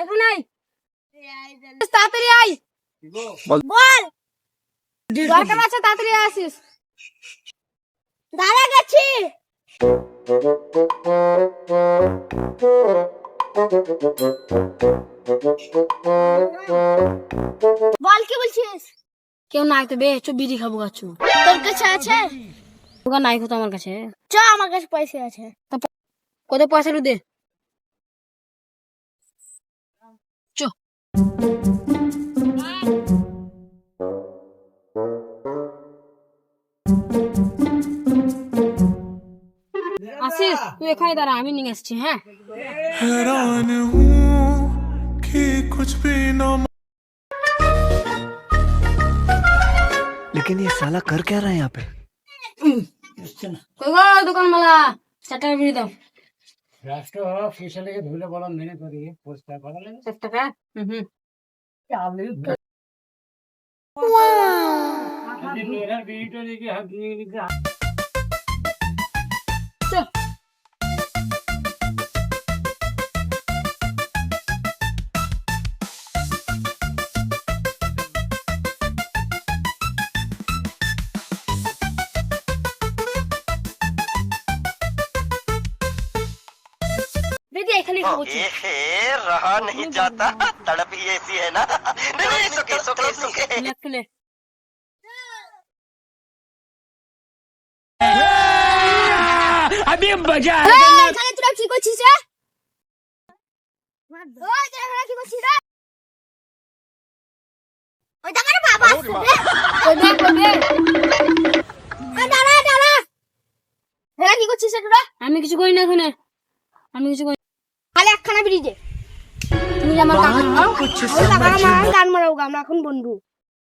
এখন আই তাড়াতাড়ি আই বল। বল দরকার আছে তাড়াতাড়ি আসিস। দাঁড়া গেছি। বল কি বলছিস? কেউ নাই তো বে চ বিড়ি খাব গাছু তোর কাছে আছে? নাই তো আমার কাছে। চ আমার কাছে পয়সা আছে। কত পয়সা লু দে আসিস তুই এখানে দাঁড়া আমি নিয়ে আসছি হ্যাঁ हैरान हूँ कि कुछ भी न लेकिन ये साला कर क्या रहा है यहाँ पे কই গো দোকান মালা চারটা বিড়ি দাও রাষ্ট্র পয়সা লেগে ধুলে বলা মেনে করি পোস্টার করা লাগে চার টাকা হুম হুম আপনি মেয়েরার বিড়িটা লেগে হাত নিয়ে নিতে দিদি এখানে খাবো চ। रहा नहीं जाता तड़प ही ऐसी है ना नहीं नहीं सुखे सुखे सुखे প্লেট প্লেট এই, এখানে তোরা কি করছিস রে ওই, তোরা এখানে কি করছিস রে? ওই দেখ, আমার বাবা আসছে রে। ওই দেখ, ওই দেখ। ওই দাঁড়া, দাঁড়া। এখানে কি করছিস রে তোরা? আমি কিছু করি না এখানে আমি কিছু করি খালি একখানা ব্রিজে। তুমি আমার কাকা, আমার গান মারাও গা, আমরা এখন বন্ধু